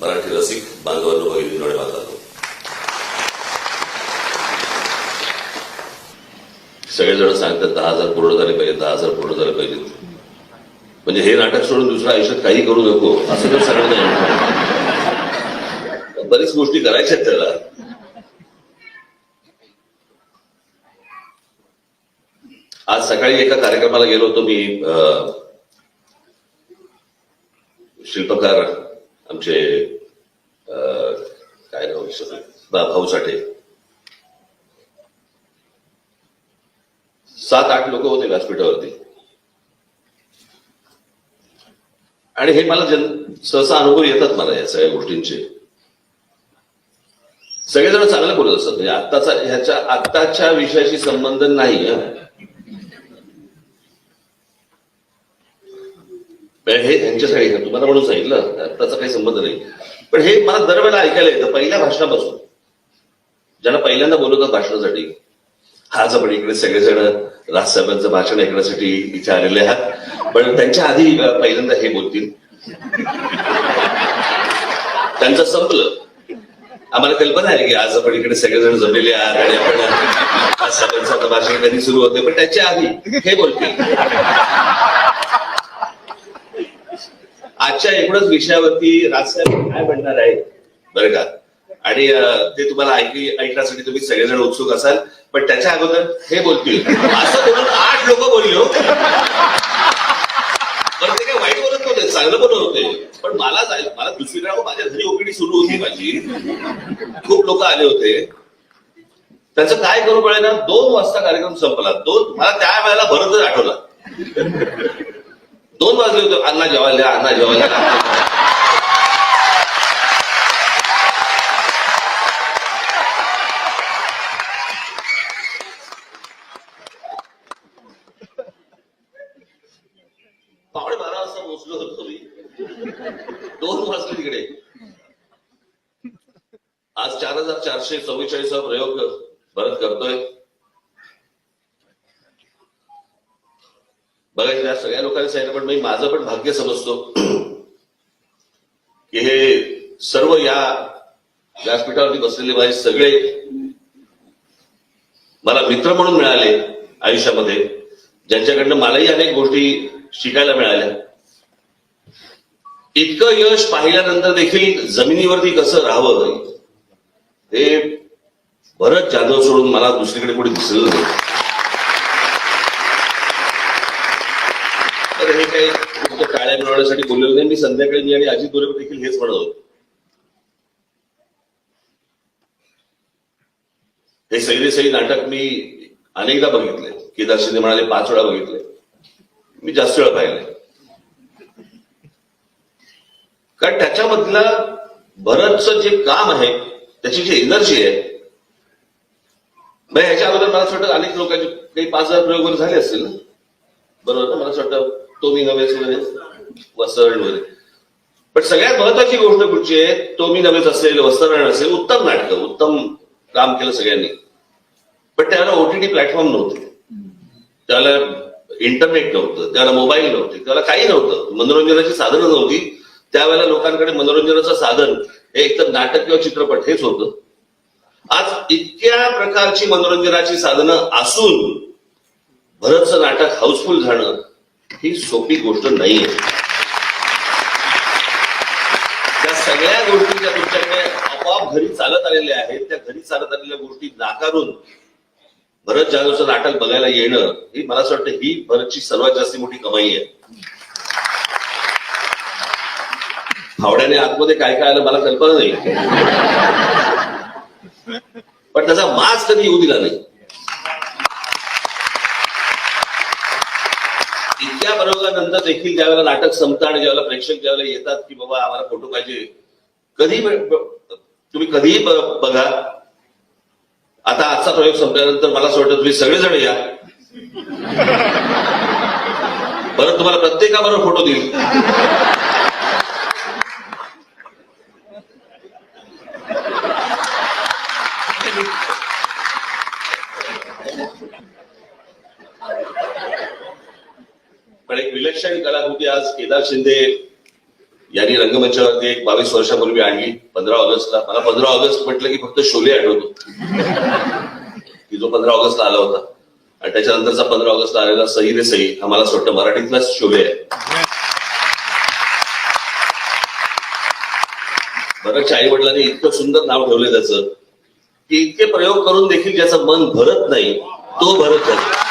मराठी रसिक बांधवांनो भगिनींनो आणि मातांनो सगळेजण सांगतात दहा हजार पूर्ण झाले पाहिजे दहा हजार पूर्ण झाले पाहिजेत म्हणजे हे नाटक सोडून दुसऱ्या आयुष्यात काही करू नको असं तर सगळं नाही. बरीच गोष्टी करायच्यात त्याला. आज सकाळी एका कार्यक्रमाला गेलो होतो मी शिल्पकार आमचे काय नाव विसरलो. भाऊ साठे सात आठ लोक होते व्यासपीठावरती. आणि हे मला जन सहसा अनुभव येतात मला या सगळ्या गोष्टींचे. सगळेजण चांगलं बोलत असतात. म्हणजे आत्ताचा ह्याच्या आत्ताच्या विषयाशी संबंध नाही हे यांच्यासाठी तुम्हाला म्हणून सांगितलं. त्याचा काही संबंध नाही. पण हे मला दरवेळेला ऐकायला येतं. पहिल्या भाषणापासून. ज्यांना पहिल्यांदा बोलवतात भाषणासाठी. आज आपण इकडे सगळेजण राजसाहेबांचं भाषण ऐकण्यासाठी इथे आलेले आहात. पण त्यांच्या आधी पहिल्यांदा हे बोलतील. त्यांचं संपलं. आम्हाला कल्पना आहे की आज आपण इकडे सगळेजण जमलेले आहात आणि आपण राजसाहेबांचं भाषण कधी सुरू होते. पण त्याच्या आधी हे बोलतील. आजच्या एवढंच विषयावरती राजसाहेब काय म्हणणार आहे बरं का? आणि ते तुम्हाला ऐकली ऐकण्यासाठी तुम्ही सगळेजण उत्सुक असाल पण त्याच्या अगोदर हे बोलतील. असं बोलून आठ लोक बोलले हो. पण ते काय वाईट बोलत नव्हते चांगलं बोलत होते. पण मला जाय- मला दुसरीकडे माझ्या घरी ओपीडी सुरू होती माझी. खूप लोक आले होते. त्याचं काय करू कळे ना दोन वाजता कार्यक्रम संपला. दोन मला त्या वेळेला भरतच आठवला. दोन वाजले होते. अण्णा जेवायला द्या, अण्णा जेवायला द्या. पावणे बारा वाजता पोहोचलो होतो मी. दोन वाजले तिकडे. आज चार हजार चारशे चव्वेचाळीसा प्रयोग परत करतोय बघायचं त्या सगळ्या लोकांनी सांगितलं पण मी माझं पण भाग्य समजतो की हे सर्व या व्यासपीठावरती बसलेले माझे सगळे मला मित्र म्हणून मिळाले आयुष्यामध्ये ज्यांच्याकडनं मलाही अनेक गोष्टी शिकायला मिळाल्या. इतकं यश पाहिल्यानंतर देखील जमिनीवरती कसं राहावं हे भरत जाधव सोडून मला दुसरीकडे कोणी दिसलं नाही. तर हे काही फक्त टाळ्या मिळवण्यासाठी बोललेलं नाही. मी संध्याकाळी मी आणि अजित बोरे देखील हेच म्हणत होतो. हे सैरी सई नाटक मी अनेकदा बघितले. केदार शिंदे म्हणाले पाच वेळा बघितले. मी जास्त वेळा पाहिले. कारण त्याच्यामधलं भरतचं जे काम आहे त्याची जी एनर्जी आहे ह्याच्या अगोदर मला असं वाटतं अनेक लोकांचे काही पाच हजार प्रयोग वगैरे झाले असतील ना? बरोबर ना? मला असं वाटतं तो मी नव्हेच वगैरे वसरण वगैरे पण सगळ्यात महत्वाची गोष्ट कुठची आहे? तो मी नव्हेच असेल वसरण असेल उत्तम नाटक उत्तम काम केलं सगळ्यांनी. पण त्याला ओटीटी प्लॅटफॉर्म नव्हते. त्याला इंटरनेट नव्हतं त्याला मोबाईल नव्हते त्याला काही नव्हतं. मनोरंजनाची साधनं नव्हती. त्यावेळेला लोकांकडे मनोरंजनाचं साधन हे एकतर नाटक किंवा चित्रपट हेच होतं. आज इतक्या प्रकारची मनोरंजनाची साधनं असून भरतचं नाटक हाऊसफुल झालं. ही सोपी गोष्ट नाहीये. त्या सगळ्या गोष्टी ज्या तुमच्याकडे आपोआप घरी चालत आलेल्या आहेत त्या घरी चालत आलेल्या गोष्टी नाकारून भरत जाधवचं नाटक बघायला येणं ही मला असं वाटतं ही भरतची सर्वात जास्त मोठी कमाई आहे. हावड्याने आतमध्ये काय काय आलं मला कल्पना नाही. पण त्याचा माज कधी येऊ दिला नाही इतक्या प्रयोगानंतर देखील ज्यावेळेला नाटक संपतं आणि ज्यावेळेला प्रेक्षक ज्यावेळेला येतात की बाबा आम्हाला फोटो पाहिजे कधी तुम्ही कधीही बघा. आता आजचा प्रयोग संपल्यानंतर मला असं वाटतं तुम्ही सगळेजण या. परत तुम्हाला प्रत्येकाबरोबर फोटो देईल. एकनाथ शिंदे यांनी रंगमंचावरती एक बावीस वर्षापूर्वी आणली पंधरा ऑगस्टला. मला पंधरा ऑगस्ट म्हटलं की फक्त शोले आठवतो. की जो पंधरा ऑगस्टला आला होता. आणि त्याच्यानंतरचा पंधरा ऑगस्टला आलेला सही रे सही हा मला वाटतं मराठीतलाच शोले आहे. बरंच आई वडिलांनी इतकं सुंदर नाव ठेवलं त्याचं की इतके प्रयोग करून देखील ज्याचं मन भरत नाही तो भरत जातो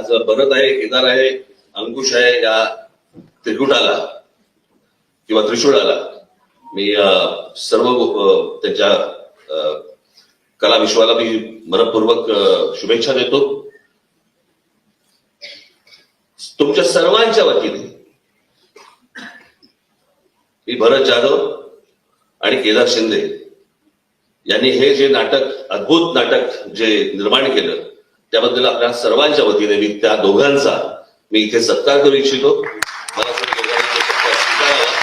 आज भरत आहे केदार आहे अंकुश आहे या त्रिकुटाला किंवा त्रिशूळाला मी सर्व त्यांच्या अं, कला विश्वाला मी मनपूर्वक शुभेच्छा देतो. तुमच्या सर्वांच्या वतीने मी भरत जाधव आणि केदार शिंदे यांनी हे जे नाटक अद्भुत नाटक जे निर्माण केलं त्याबद्दल आपल्या सर्वांच्या वतीने मी त्या दोघांचा मी इथे सत्कार करू इच्छितो मला तुम्ही दोघांनी तो सत्कार स्वीकारावा.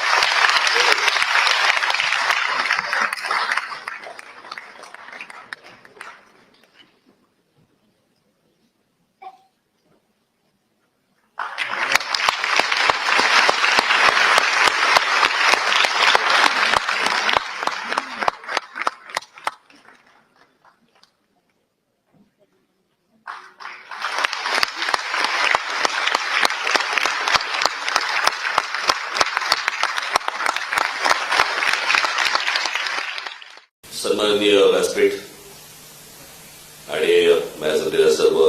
सन्माननीय व्यासपीठ आणि माझ्या सध्या सर्व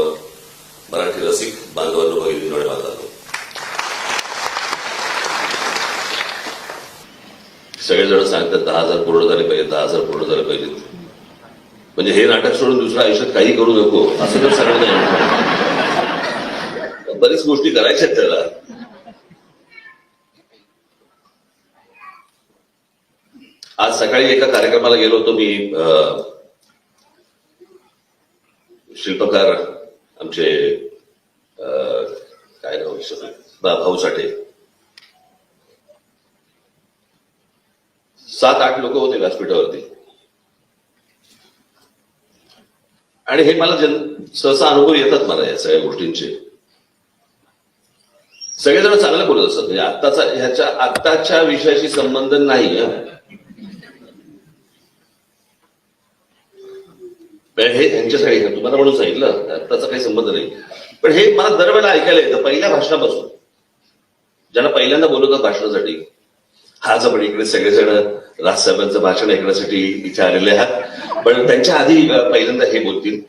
मराठी रसिक बांधवांनो भगिनी आणि मातांनो सगळेजण दहा हजार पूर्ण झाले पाहिजे दहा हजार पूर्ण झाले पाहिजे. म्हणजे हे नाटक सोडून दुसऱ्या आयुष्यात काही करू नको असं तर सगळं नाही. बरीच गोष्टी करायच्या आहेत त्याला. आज सकाळी एका कार्यक्रमाला गेलो होतो मी शिल्पकार आमचे काय नाव भाऊ साठे. सात आठ लोक होते व्यासपीठावरती. आणि हे मला जन सहसा अनुभव येतात मला या सगळ्या गोष्टींचे. सगळेजण चांगलं बोलत असतात. म्हणजे आत्ताचा ह्याच्या आत्ताच्या विषयाशी संबंध नाही हे. त्यांच्यासाठी तुम्हाला म्हणून सांगितलं आत्ताचा काही संबंध नाही. पण हे मला दरवेळेला ऐकायला येतं पहिल्या भाषणापासून. ज्यांना पहिल्यांदा बोलवतात भाषणासाठी. हा जपण इकडे सगळेजण राजसाहेबांचं भाषण ऐकण्यासाठी इथे आलेले आहात. पण त्यांच्या आधी पहिल्यांदा हे बोलतील.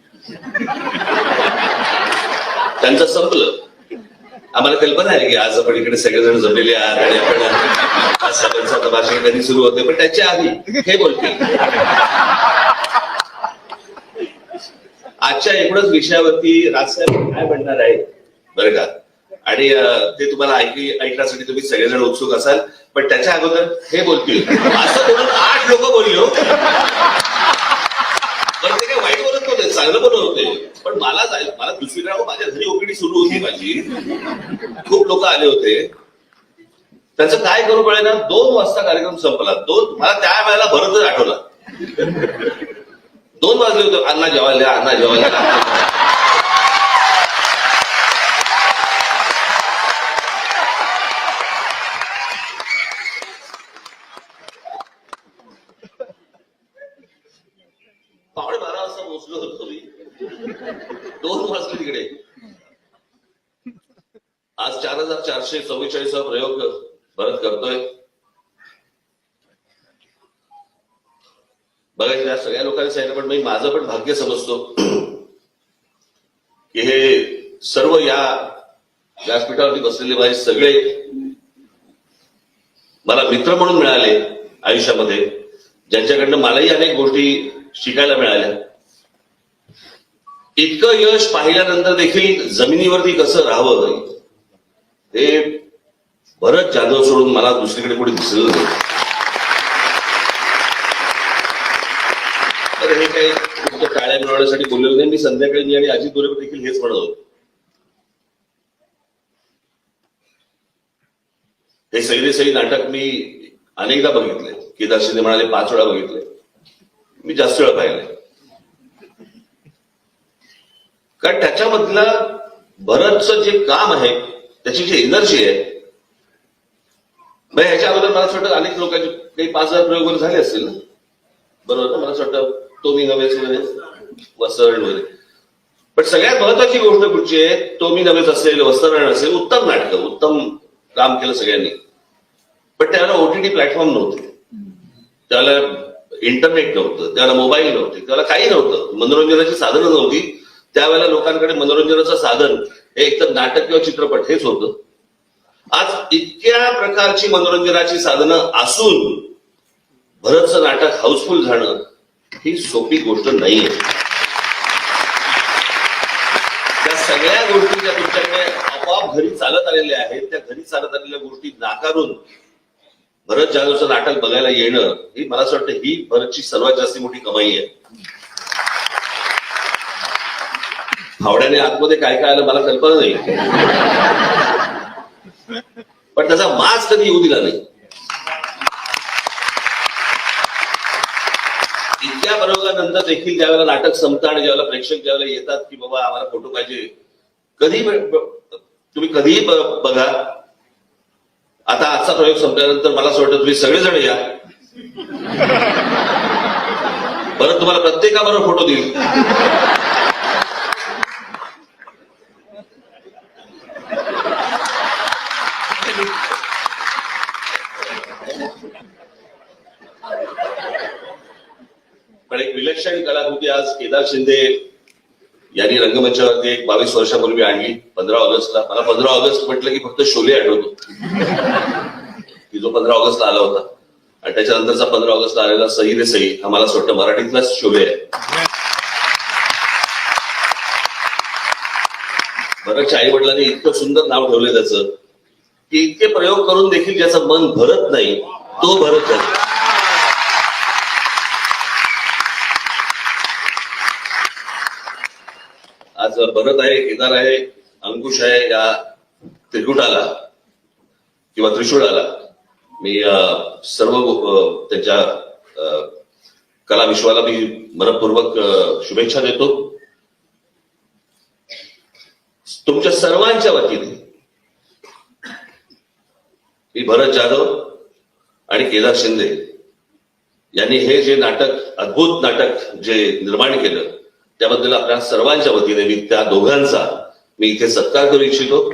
त्यांचं संपलं. आम्हाला कल्पना आहे की आज आपण इकडे सगळेजण जमलेले आहात आणि आपण राजसाहेबांचं भाषण कधी सुरू होते पण त्याच्या आधी हे बोलतील. आजच्या एकूणच विषयावरती राजसाहेब काय म्हणणार आहे बरं का? आणि ते तुम्हाला ऐकण्यासाठी तुम्ही सगळेजण उत्सुक असाल पण त्याच्या अगोदर हे बोलतील. असं बोलून आठ लोक बोलली हो पण ते काही वाईट बोलत नव्हते चांगलं बोलत होते. पण मला मला दुसरीकडे माझ्या घरी ओपीडी सुरू होती माझी. खूप लोक आले होते. त्याचं काय करू कळे ना दोन वाजता कार्यक्रम संपला. दोन मला त्या वेळेला भरतच आठवला. दोन वाजले होते अण्णा जेवायला अण्णा जेवायला द्या. पावणे बारा वाजता पोहोचलो होतो मी दोन वाजले तिकडे आज चार हजार प्रयोग भरत करतोय. बघायचं या सगळ्या लोकांनी सांगितलं पण मी माझं पण भाग्य समजतो की हे सर्व या व्यासपीठावरती बसलेले माझे सगळे मला मित्र म्हणून मिळाले आयुष्यामध्ये ज्यांच्याकडनं मलाही अनेक गोष्टी शिकायला मिळाल्या. इतकं यश पाहिल्यानंतर देखील जमिनीवरती कसं राहावं ते भरत जाधव सोडून मला दुसरीकडे कोणी दिसलं नाही. तर हे काही फक्त टाळ्या मिळवण्यासाठी बोललेलं नाही. मी संध्याकाळी मी आणि अजित दोरे देखील हेच म्हणत होतो. हे सैरी सई नाटक मी अनेकदा बघितले. केदार शिंदे म्हणाले पाच वेळा बघितले. मी जास्त वेळा पाहिले. कारण त्याच्यामधला भरतचं जे काम आहे त्याची जी एनर्जी आहे म्हणजे ह्याच्या अगोदर मला वाटतं अनेक लोकांचे काही पाच हजार प्रयोग वगैरे झाले असतील ना? बरोबर ना? मला असं वाटतं तो मी वगैरे वसरण वगैरे. पण सगळ्यात महत्वाची गोष्ट कुठची आहे? तो मी नव्हेच असेल वसरण असेल उत्तम नाटकं उत्तम काम केलं सगळ्यांनी. पण त्याला ओटीटी प्लॅटफॉर्म नव्हते. त्याला इंटरनेट नव्हतं त्याला मोबाईल नव्हते त्याला काही नव्हतं. मनोरंजनाची साधनं नव्हती. त्यावेळेला लोकांकडे मनोरंजनाचं साधन हे एकतर नाटक किंवा चित्रपट हेच होतं. आज इतक्या प्रकारची मनोरंजनाची साधनं असून भरतचं नाटक हाऊसफुल झालं ही सोपी गोष्ट नाहीये. त्या सगळ्या गोष्टी ज्या तुमच्याकडे आपोआप घरी चालत आलेल्या आहेत त्या घरी चालत आलेल्या गोष्टी नाकारून भरत जाधवचं नाटक बघायला येणं ही मला असं वाटतं ही भरतची सर्वात जास्त मोठी कमाई आहे. फावड्याने आतमध्ये काय काय आलं मला कल्पना नाही. पण त्याचा माज कधी येऊ दिला नाही. इतक्या प्रयोगानंतर देखील ज्यावेळेला नाटक संपतं आणि ज्यावेळेला प्रेक्षक ज्यावेळेला येतात की बाबा आम्हाला फोटो पाहिजे कधी तुम्ही कधीही बघा. आता आजचा प्रयोग संपल्यानंतर मला असं वाटतं तुम्ही सगळेजण या. परत तुम्हाला प्रत्येकाबरोबर फोटो देईल पण एक विलक्षण केदार शिंदे यांनी रंगमंचावरती एक बावीस वर्षापूर्वी आणली पंधरा ऑगस्टला. मला पंधरा ऑगस्ट म्हटलं की फक्त शोले आठवतो. की जो पंधरा ऑगस्टला आला होता. आणि त्याच्यानंतरचा पंधरा ऑगस्टला आलेला सही रे सही हा मला वाटतं मराठीतलाच शोले आहे. बऱ्याचशा आई वडिलांनी इतकं सुंदर नाव ठेवलंय त्याचं की इतके प्रयोग करून देखील ज्याचं मन भरत नाही तो भरत नाही आज भरत आहे केदार आहे अंकुश आहे या त्रिकुटाला किंवा त्रिशूळाला. मी सर्व त्यांच्या अं, कला विश्वाला मी मनपूर्वक शुभेच्छा देतो. तुमच्या सर्वांच्या वतीने मी भरत जाधव आणि केदार शिंदे यांनी हे जे नाटक अद्भुत नाटक जे निर्माण केलं त्याबद्दल आपल्या सर्वांच्या वतीने मी त्या दोघांचा मी इथे सत्कार करू इच्छितो.